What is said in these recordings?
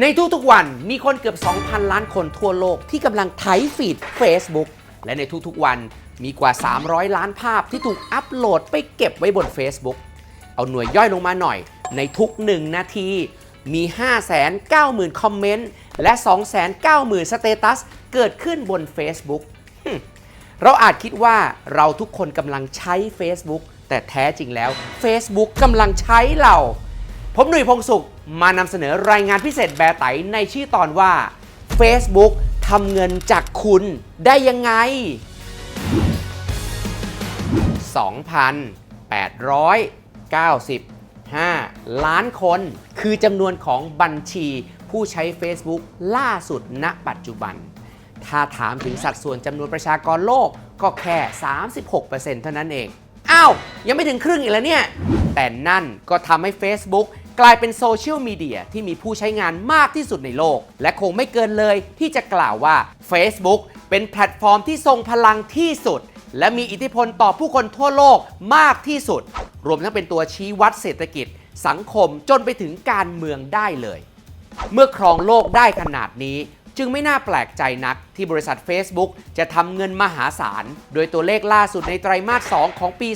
ในทุกๆวันมีคนเกือบ 2,000 ล้านคนทั่วโลกที่กำลังไถฟีด Facebook และในทุกๆวันมีกว่า 300 ล้านภาพที่ถูกอัปโหลดไปเก็บไว้บน Facebook เอาหน่วยย่อยลงมาหน่อย ในทุก 1 นาที มี 590,000 คอมเมนต์ และ 290,000 สเตตัส เกิดขึ้นบน Facebook เราอาจคิดว่าเราทุกคนกำลังใช้ Facebook แต่แท้จริงแล้ว Facebook กำลังใช้เรา ผมหนุ่ยพงสุข มานำเสนอรายงานพิเศษแบร์ไตในชื่อตอนว่า Facebook ทำเงินจากคุณได้ยังไง 2,895 ล้านคน คือจำนวนของบัญชีผู้ใช้ Facebook ล่าสุดณปัจจุบัน ถ้าถามถึงสัดส่วนจำนวนประชากรโลกก็แค่ 36%เท่านั้นเอง อ้าว ยังไม่ถึงครึ่งอีกแล้วเนี่ย แต่นั่นก็ทำให้ Facebook กลายเป็นโซเชียลมีเดียที่มีผู้ใช้งานมากที่สุดในโลก และคงไม่เกินเลยที่จะกล่าวว่า Facebook เป็นแพลตฟอร์มที่ทรงพลังที่สุด และมีอิทธิพลต่อผู้คนทั่วโลกมากที่สุด รวมทั้งเป็นตัวชี้วัดเศรษฐกิจ สังคมจนไปถึงการเมืองได้เลย เมื่อครองโลกได้ขนาดนี้จึงไม่น่าแปลกใจนักที่บริษัท Facebook จะทำเงินมหาศาล โดยตัวเลขล่าสุดในไตรมาส 2 ของปี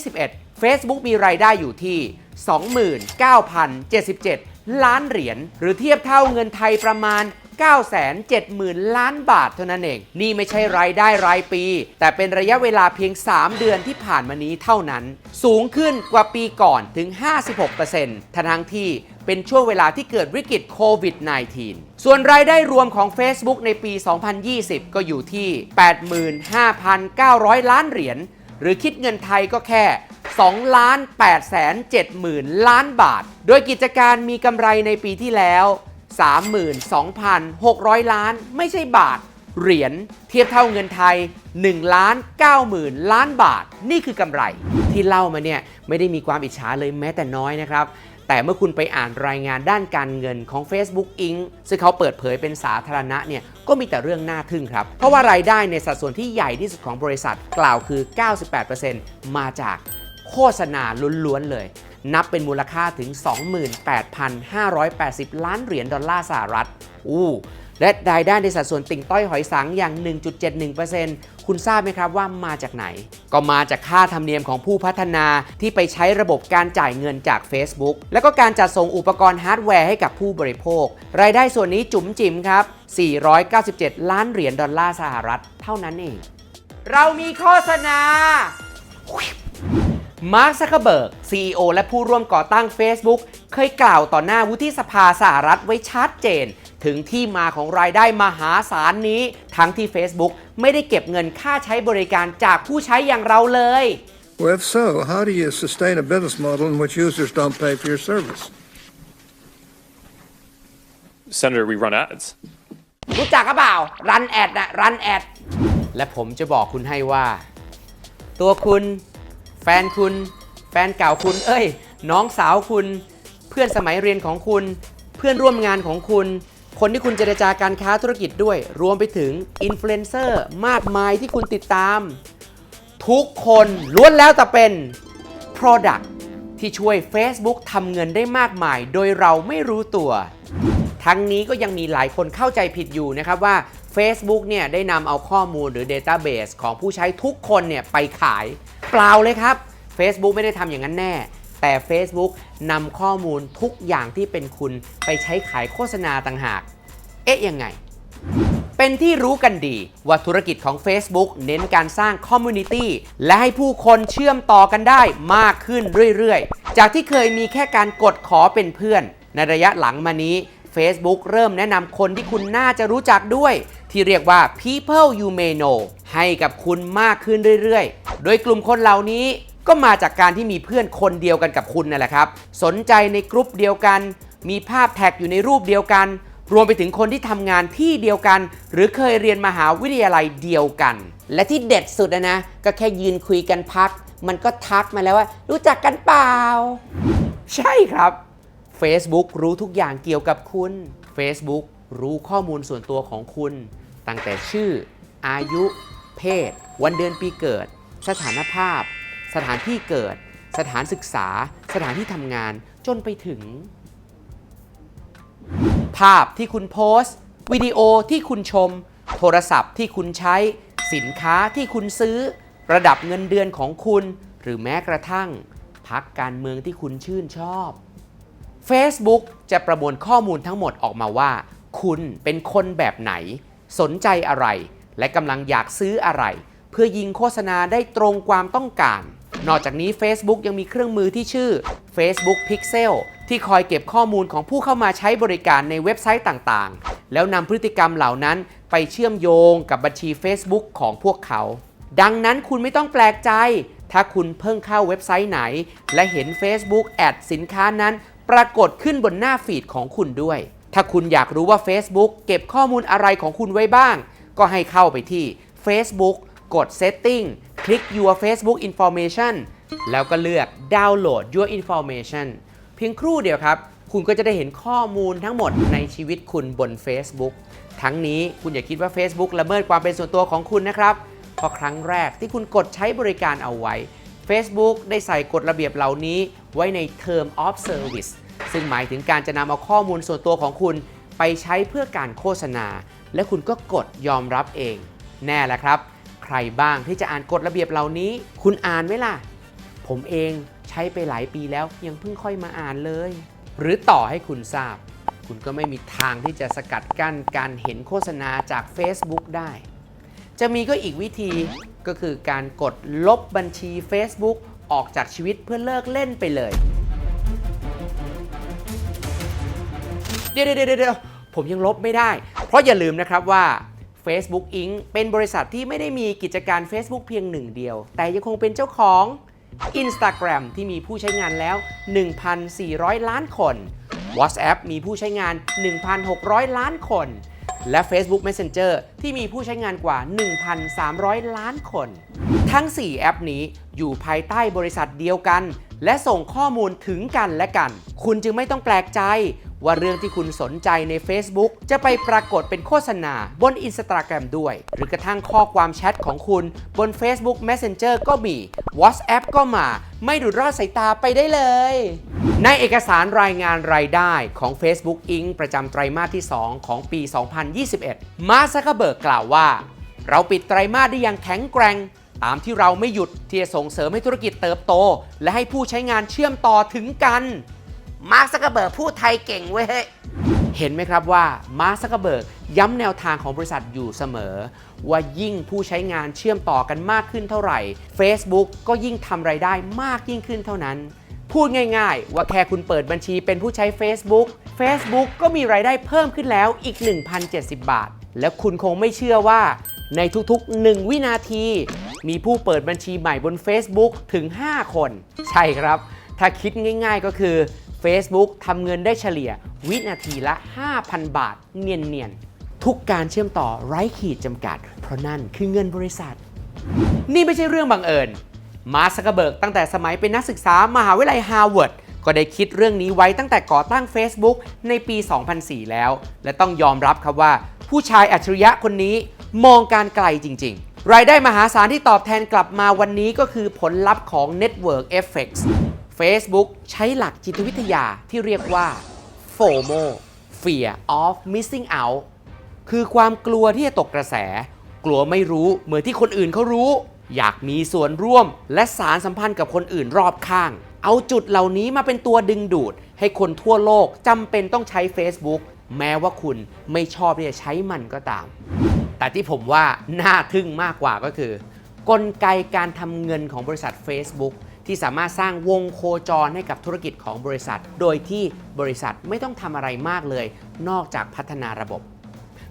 2021 Facebook มีรายได้อยู่ที่ 29,077 ล้านเหรียญหรือเทียบเท่าเงินไทยประมาณ 970,000 ล้านบาทเท่านั้นเอง นี่ไม่ใช่รายได้รายปี แต่เป็นระยะเวลาเพียง 3 เดือนที่ผ่านมานี้เท่านั้น สูงขึ้นกว่าปีก่อนถึง 56%ทั้งทั้งที่เป็นช่วงเวลาที่เกิดวิกฤตโควิด -19 ส่วนรายได้รวมของ Facebook ในปี 2020 ก็อยู่ที่ 85,900 ล้านเหรียญ หรือคิดเงินไทยก็แค่ 2 ล้าน8แสน7หมื่นล้านบาท โดยกิจการมีกำไรในปีที่แล้ว 32,600 ล้านไม่ใช่บาท เหรียญเทียบเท่าเงินไทย1ล้าน9หมื่นล้านบาท นี่คือกำไรที่เล่ามาเนี่ยไม่ได้มีความอิจฉาเลยแม้แต่น้อยนะครับ แต่เมื่อคุณไปอ่านรายงานด้านการเงินของ Facebook Inc. ซึ่งเขาเปิดเผยเป็นสาธารณะเนี่ยก็มีแต่เรื่องน่าทึ่งครับ เพราะว่ารายได้ในสัดส่วนที่ใหญ่ที่สุดของบริษัทกล่าวคือ 98%มาจากโฆษณาล้วนๆเลยนับเป็นมูลค่าถึง 28,580 ล้านเหรียญดอลลาร์สหรัฐ อู้ และรายได้ในสัดส่วนติ่งต้อยหอยสังอย่าง 1.71%คุณทราบไหมครับว่ามาจากไหน ก็มาจากค่าธรรมเนียมของผู้พัฒนาที่ไปใช้ระบบการจ่ายเงินจาก Facebook แล้วก็การจัดส่งอุปกรณ์ฮาร์ดแวร์ให้กับผู้บริโภค รายได้ส่วนนี้จุ๋มจิ๋มครับ 497 ล้านเหรียญดอลลาร์สหรัฐ เท่านั้นเอง เรามีโฆษณามาร์คซักเคเบิร์ก CEO และผู้ร่วมก่อตั้ง Facebook เคยกล่าวต่อหน้าวุฒิสภาสหรัฐไว้ชัดเจน ถึงที่มาของรายได้มหาศาลนี้ ทั้งที่ Facebook ไม่ได้เก็บเงินค่าใช้บริการจากผู้ใช้อย่างเราเลย Well, if so, how do you sustain a business model in which users don't pay for your service? Senator, we run ads. รู้จักกระเปล่า รันแอดนะรันแอด และผมจะบอกคุณให้ว่า ตัวคุณ แฟนคุณ แฟนเก่าคุณ เอ้ย น้องสาวคุณ เพื่อนสมัยเรียนของคุณ เพื่อนร่วมงานของคุณ คนที่คุณเจรจาการค้าธุรกิจด้วย รวมไปถึงอินฟลูเอนเซอร์มากมายที่คุณติดตาม ทุกคนล้วนแล้วแต่เป็น Product ที่ช่วย Facebook ทำเงินได้มากมาย โดยเราไม่รู้ตัว ทั้งนี้ก็ยังมีหลายคนเข้าใจผิดอยู่นะครับว่า Facebook เนี่ยได้นำเอาข้อมูลหรือ Database ของผู้ใช้ทุกคนเนี่ยไปขาย เปล่าเลยครับ Facebook ไม่ได้ทำอย่างนั้นแน่ แต่ Facebook นำข้อมูลทุกอย่างที่เป็นคุณไปใช้ขายโฆษณาต่างหาก เอ๊ะยังไง เป็นที่รู้กันดีว่าธุรกิจของ Facebook เน้นการสร้างคอมมูนิตี้และให้ผู้คนเชื่อมต่อกันได้มากขึ้นเรื่อยๆ จากที่เคยมีแค่การกดขอเป็นเพื่อน ในระยะหลังมานี้ Facebook เริ่มแนะนำคนที่คุณน่าจะรู้จักด้วย ที่เรียกว่า people you may know ให้กับคุณมากขึ้นเรื่อยๆ โดยกลุ่มคนเหล่านี้ ก็มาจากการที่มีเพื่อนคนเดียวกันกับคุณนั่นแหละครับ สนใจในกลุ่มเดียวกัน มีภาพแท็กอยู่ในรูปเดียวกัน รวมไปถึงคนที่ทำงานที่เดียวกัน หรือเคยเรียนมหาวิทยาลัยเดียวกัน และที่เด็ดสุดนะนะ ก็แค่ยืนคุยกันพัก มันก็ทักมาแล้วว่า รู้จักกันเปล่า ใช่ครับ Facebook รู้ทุกอย่างเกี่ยวกับคุณ Facebook รู้ข้อมูลส่วนตัวของคุณ ตั้งแต่ชื่อ อายุ เพศ วันเดือนปีเกิด สถานภาพ สถานที่เกิด สถานศึกษา สถานที่ทำงาน จนไปถึง ภาพที่คุณโพสต์ วิดีโอที่คุณชม โทรศัพท์ที่คุณใช้ สินค้าที่คุณซื้อ ระดับเงินเดือนของคุณ หรือแม้กระทั่งพักการเมืองที่คุณชื่นชอบ Facebook จะประมวลข้อมูลทั้งหมดออกมาว่า คุณเป็นคนแบบไหน สนใจอะไร และกำลังอยากซื้ออะไร เพื่อยิงโฆษณาได้ตรงความต้องการ นอกจากนี้ Facebook ยังมีเครื่องมือที่ชื่อ Facebook Pixel ที่คอยเก็บข้อมูลของผู้เข้ามาใช้บริการในเว็บไซต์ต่างๆ แล้วนำพฤติกรรมเหล่านั้นไปเชื่อมโยงกับบัญชี Facebook ของพวกเขา ดังนั้นคุณไม่ต้องแปลกใจ ถ้าคุณเพิ่งเข้าเว็บไซต์ไหน และเห็น Facebook แอดสินค้านั้น ปรากฏขึ้นบนหน้าฟีดของคุณด้วย ถ้าคุณอยากรู้ว่า Facebook เก็บข้อมูลอะไรของคุณไว้บ้าง ก็ให้เข้าไปที่ Facebook กด Setting คลิก Your Facebook Information แล้วก็เลือก Download Your Information เพียงครู่เดียวครับ คุณก็จะได้เห็นข้อมูลทั้งหมดในชีวิตคุณบน Facebook ทั้งนี้คุณอย่าคิดว่า Facebook ละเมิดความเป็นส่วนตัวของคุณนะครับเพราะครั้งแรกที่คุณกดใช้บริการเอาไว้ Facebook ได้ใส่กฎระเบียบเหล่านี้ไว้ใน Term of Service ซึ่งหมายถึงการจะนำเอาข้อมูลส่วนตัวของคุณ ไปใช้เพื่อการโฆษณา และคุณก็กดยอมรับเอง แน่ล้วครับ รบ้างที่จะอ่านกฎระเบียบเหล่านี้ คุณอ่านไหมล่ะ ผมเองใช้ไปหลายปีแล้วยังเพิ่งค่อยมาอ่านเลย หรือต่อให้คุณทราบ คุณก็ไม่มีทางที่จะสกัดกั้นการเห็นโฆษณาจาก Facebook ได้ จะมีก็อีกวิธีก็คือการกดลบบัญชี Facebook ออกจากชีวิตเพื่อเลิกเล่นไปเลย เดี๋ยวเดี๋ยวเดี๋ยวผมยังลบไม่ได้ เพราะอย่าลืมนะครับว่า Facebook Inc. เป็นบริษัทที่ไม่ได้มีกิจการ Facebook เพียงหนึ่งเดียว แต่ยังคงเป็นเจ้าของ Instagram ที่มีผู้ใช้งานแล้ว 1,400 ล้านคน WhatsApp มีผู้ใช้งาน 1,600 ล้านคน และ Facebook Messenger ที่มีผู้ใช้งานกว่า 1,300 ล้านคน ทั้ง 4 แอปนี้อยู่ภายใต้บริษัทเดียวกัน และส่งข้อมูลถึงกันและกัน คุณจึงไม่ต้องแปลกใจ ว่าเรื่องที่คุณสนใจใน Facebook จะไปปรากฏเป็นโฆษณาบน Instagram ด้วย หรือกระทั่งข้อความแชทของคุณบน Facebook Messenger ก็มี WhatsApp ก็มา ไม่ดุดรอดสายตาไปได้เลย ในเอกสารรายงานรายได้ของ Facebook Inc. ประจำไตรมาสที่ 2 ของปี 2021 มาซักเบิร์กกล่าวว่า เราปิดไตรมาสได้อย่างแข็งแกร่งตามที่เราไม่หยุดที่จะส่งเสริมให้ธุรกิจเติบโต และให้ผู้ใช้งานเชื่อมต่อถึงกัน มาร์คซักเบิร์กพูดไทยเก่งเว้ย เห็นไหมครับว่ามาร์คซักเบิร์กย้ำแนวทางของบริษัทอยู่เสมอ ว่ายิ่งผู้ใช้งานเชื่อมต่อกันมากขึ้นเท่าไหร่ Facebook ก็ยิ่งทำไรายได้มากยิ่งขึ้นเท่านั้น พูดง่ายๆ ว่าแค่คุณเปิดบัญชีเป็นผู้ใช้ Facebook Facebook ก็มีรายได้เพิ่มขึ้นแล้วอีก 1,070 บาท แล้วคุณคงไม่เชื่อว่าในทุกๆ 1 วินาที มีผู้เปิดบัญชีใหม่บน Facebook ถึง 5 คน ใช่ครับ ถ้าคิดง่ายๆก็คือ Facebook ทำเงินได้เฉลี่ยวินาทีละ 5,000 บาท เนียนๆ ทุกการเชื่อมต่อไร้ขีดจำกัด เพราะนั่นคือเงินบริษัท นี่ไม่ใช่เรื่องบังเอิญ มาร์คซักเบิร์กตั้งแต่สมัยเป็นนักศึกษามหาวิทยาลัยฮาร์วาร์ดก็ได้คิดเรื่องนี้ไว้ตั้งแต่ก่อตั้ง Facebook ในปี 2004 แล้ว และต้องยอมรับครับว่า ผู้ชายอัจฉริยะคนนี้มองการไกลจริง ๆ รายได้มหาศาลที่ตอบแทนกลับมาวันนี้ก็คือผลลัพธ์ของ Network Effects Facebook ใช้หลักจิตวิทยาที่เรียกว่า FOMO Fear of Missing Out คือความกลัวที่จะตกกระแส กลัวไม่รู้เหมือนที่คนอื่นเขารู้ อยากมีส่วนร่วม และสารสัมพันธ์กับคนอื่นรอบข้าง เอาจุดเหล่านี้มาเป็นตัวดึงดูด ให้คนทั่วโลกจำเป็นต้องใช้ Facebook แม้ว่าคุณไม่ชอบที่จะใช้มันก็ตาม แต่ที่ผมว่าน่าทึ่งมากกว่าก็คือ กลไกการทำเงินของบริษัท Facebook ที่สามารถสร้างวงโคจรให้กับธุรกิจของบริษัท โดยที่บริษัทไม่ต้องทำอะไรมากเลย นอกจากพัฒนาระบบ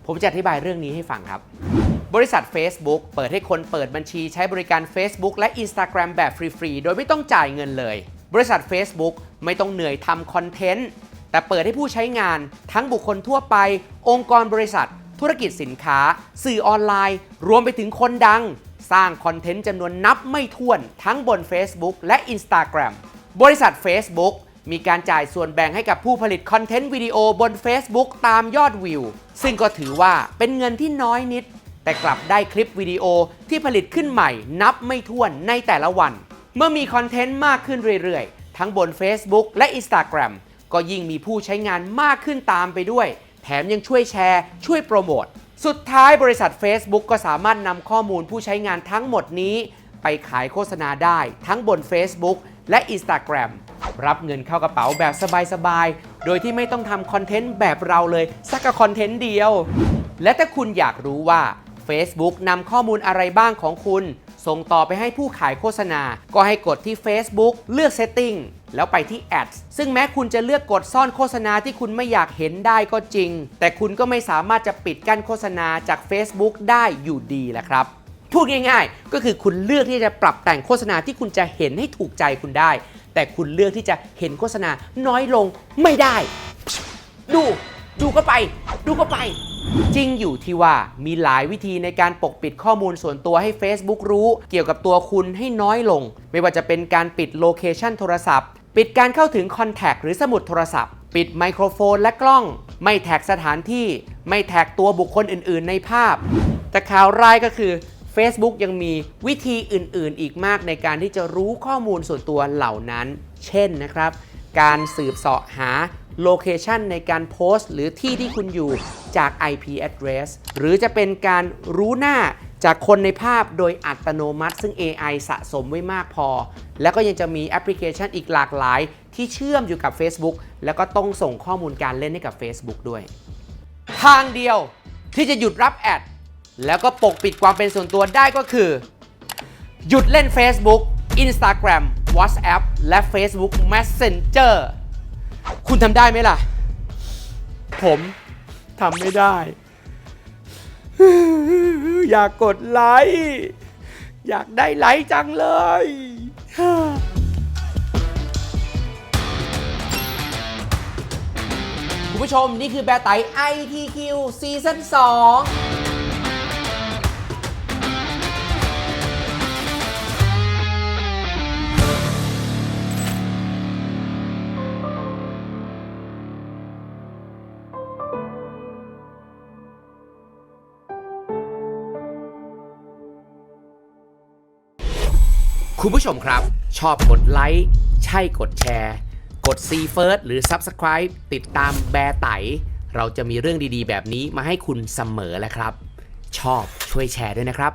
ผมจะอธิบายเรื่องนี้ให้ฟังครับ บริษัท Facebook เปิดให้คนเปิดบัญชีใช้บริการ Facebook และ Instagram แบบฟรีๆ โดยไม่ต้องจ่ายเงินเลย บริษัท Facebook ไม่ต้องเหนื่อยทำคอนเทนต์แต่เปิดให้ผู้ใช้งาน ทั้งบุคคลทั่วไป องค์กรบริษัท ธุรกิจสินค้า สื่อออนไลน์ รวมไปถึงคนดัง สร้างคอนเทนต์จำนวนนับไม่ถ้วนทั้งบน Facebook และ Instagram บริษัท Facebook มีการจ่ายส่วนแบ่งให้กับผู้ผลิตคอนเทนต์วิดีโอบน Facebook ตามยอดวิว ซึ่งก็ถือว่าเป็นเงินที่น้อยนิด แต่กลับได้คลิปวิดีโอที่ผลิตขึ้นใหม่นับไม่ถ้วนในแต่ละวัน เมื่อมีคอนเทนต์มากขึ้นเรื่อยๆ ทั้งบน Facebook และ Instagram ก็ยิ่งมีผู้ใช้งานมากขึ้นตามไปด้วย แถมยังช่วยแชร์ ช่วยโปรโมท สุดท้ายบริษัท Facebook ก็สามารถนำข้อมูลผู้ใช้งานทั้งหมดนี้ ไปขายโฆษณาได้ทั้งบน Facebook และ Instagram รับเงินเข้ากระเป๋าแบบสบายๆ โดยที่ไม่ต้องทำคอนเทนต์แบบเราเลย สักคอนเทนต์เดียว และถ้าคุณอยากรู้ว่า Facebook นำข้อมูลอะไรบ้างของคุณ ส่งต่อไปให้ผู้ขายโฆษณา ก็ให้กดที่ Facebook เลือก Setting แล้วไปที่ Ads ซึ่งแม้คุณจะเลือกกดซ่อนโฆษณาที่คุณไม่อยากเห็นได้ก็จริง แต่คุณก็ไม่สามารถจะปิดกั้นโฆษณาจาก Facebook ได้อยู่ดีแหละครับพูดง่ายๆ ก็คือคุณเลือกที่จะปรับแต่งโฆษณาที่คุณจะเห็นให้ถูกใจคุณได้ แต่คุณเลือกที่จะเห็นโฆษณาน้อยลงไม่ได้ ดูดูก็ไป ดูก็ไป จริงอยู่ที่ว่ามีหลายวิธีในการปกปิดข้อมูลส่วนตัวให้ Facebook รู้ เกี่ยวกับตัวคุณให้น้อยลง ไม่ว่าจะเป็นการปิดโลเคชันโทรศัพท์ ปิดการเข้าถึงคอนแทคหรือสมุดโทรศัพท์ ปิดไมโครโฟนและกล้อง ไม่แท็กสถานที่ ไม่แท็กตัวบุคคลอื่น ๆ ในภาพ แต่ข่าวร้ายก็คือ Facebook ยังมีวิธีอื่น ๆ อีกมากในการที่จะรู้ข้อมูลส่วนตัวเหล่านั้น เช่นนะครับ การสืบเสาะหาโลเคชันในการโพสต์ หรือที่ที่คุณอยู่จาก IP address หรือจะเป็นการรู้หน้า จากคนในภาพโดยอัตโนมัติ ซึ่ง AI สะสมไว้มากพอ แล้วก็ยังจะมีแอปพลิเคชันอีกหลากหลาย ที่เชื่อมอยู่กับ Facebook แล้วก็ต้องส่งข้อมูลการเล่นให้กับ Facebook ด้วย ทางเดียวที่จะหยุดรับแอด แล้วก็ปกปิดความเป็นส่วนตัวได้ก็คือ หยุดเล่น Facebook Instagram WhatsApp และ Facebook Messenger คุณทำได้ไหมล่ะ ผมทำไม่ได้ อยากกดไลค์อยากได้ไลค์จังเลยคุณผู้ชมนี่คือแบร์ไต ITQ ซีซั่น2 คุณผู้ชมครับ ชอบกดไลค์ ใช่กดแชร์ กด See First หรือ Subscribe ติดตามแบร์ไต เราจะมีเรื่องดีๆ แบบนี้มาให้คุณเสมอแหละครับ ชอบช่วยแชร์ด้วยนะครับ